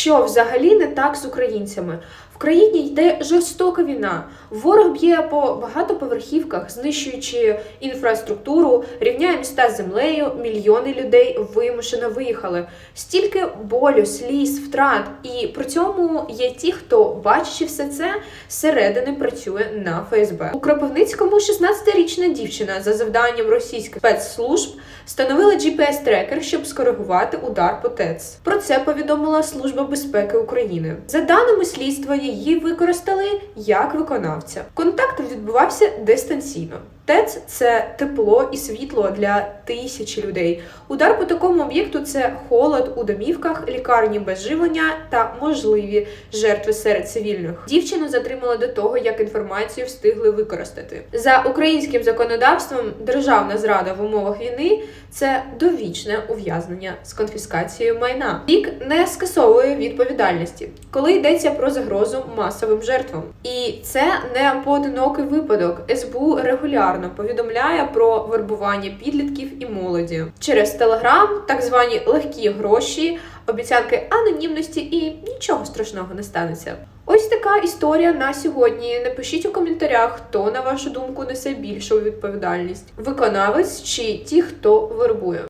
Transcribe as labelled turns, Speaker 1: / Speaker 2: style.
Speaker 1: Що взагалі не так з українцями? Країні йде жорстока війна. Ворог б'є по багатоповерхівках, знищуючи інфраструктуру, рівняє міста з землею. Мільйони людей вимушено виїхали. Стільки болю, сліз, втрат. І при цьому є ті, хто, бачачи все це, зсередини працює на ФСБ. У Кропивницькому 16-річна дівчина за завданням російських спецслужб встановила GPS-трекер, щоб скоригувати удар по ТЕЦ. Про це повідомила Служба безпеки України. За даними слідства, її використали як виконавця. Контакт відбувався дистанційно. ТЕЦ це тепло і світло для тисячі людей. Удар по такому об'єкту це холод у домівках, лікарні без живлення та можливі жертви серед цивільних. Дівчину затримали до того, як інформацію встигли використати. За українським законодавством державна зрада в умовах війни це довічне ув'язнення з конфіскацією майна. Рік не скасовує відповідальності, коли йдеться про загрозу масовим жертвам. І це не поодинокий випадок. СБУ регулярно повідомляє про вербування підлітків і молоді через телеграм, так звані легкі гроші, обіцянки анонімності і нічого страшного не станеться. Ось така історія на сьогодні. Напишіть у коментарях, хто на вашу думку несе більшу відповідальність: виконавець чи ті, хто вербує.